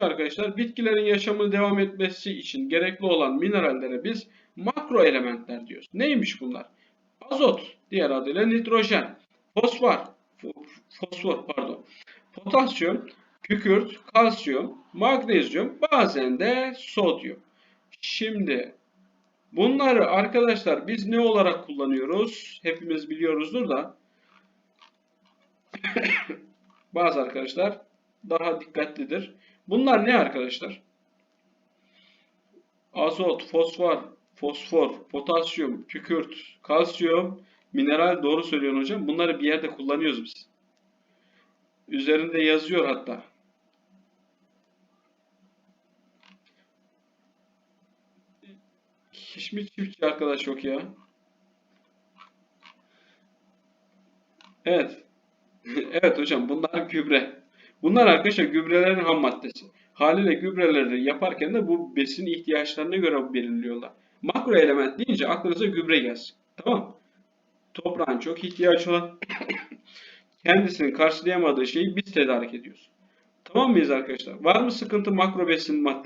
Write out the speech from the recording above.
arkadaşlar bitkilerin yaşamını devam etmesi için gerekli olan minerallere biz makro elementler diyoruz. Neymiş bunlar? Azot, diğer adıyla nitrojen, fosfor, fo- fosfor pardon, potasyum, kükürt, kalsiyum, magnezyum, bazen de sodyum. Şimdi bunları arkadaşlar biz ne olarak kullanıyoruz? Hepimiz biliyoruzdur da bazı arkadaşlar daha dikkatlidir. Bunlar ne arkadaşlar? Azot, fosfor, fosfor, potasyum, kükürt, kalsiyum, mineral doğru söylüyorsun hocam. Bunları bir yerde kullanıyoruz biz. Üzerinde yazıyor hatta. Hiç mi çiftçi arkadaş yok ya? Evet. Evet hocam bunlar gübre. Bunlar arkadaşlar gübrelerin ham maddesi. Haliyle gübreleri yaparken de bu besin ihtiyaçlarına göre belirliyorlar. Makro element deyince aklınıza gübre gelsin. Tamam. Toprağın çok ihtiyaç olan kendisinin karşılayamadığı şeyi biz tedarik ediyoruz. Tamam mıyız arkadaşlar? Var mı sıkıntı makro besin madde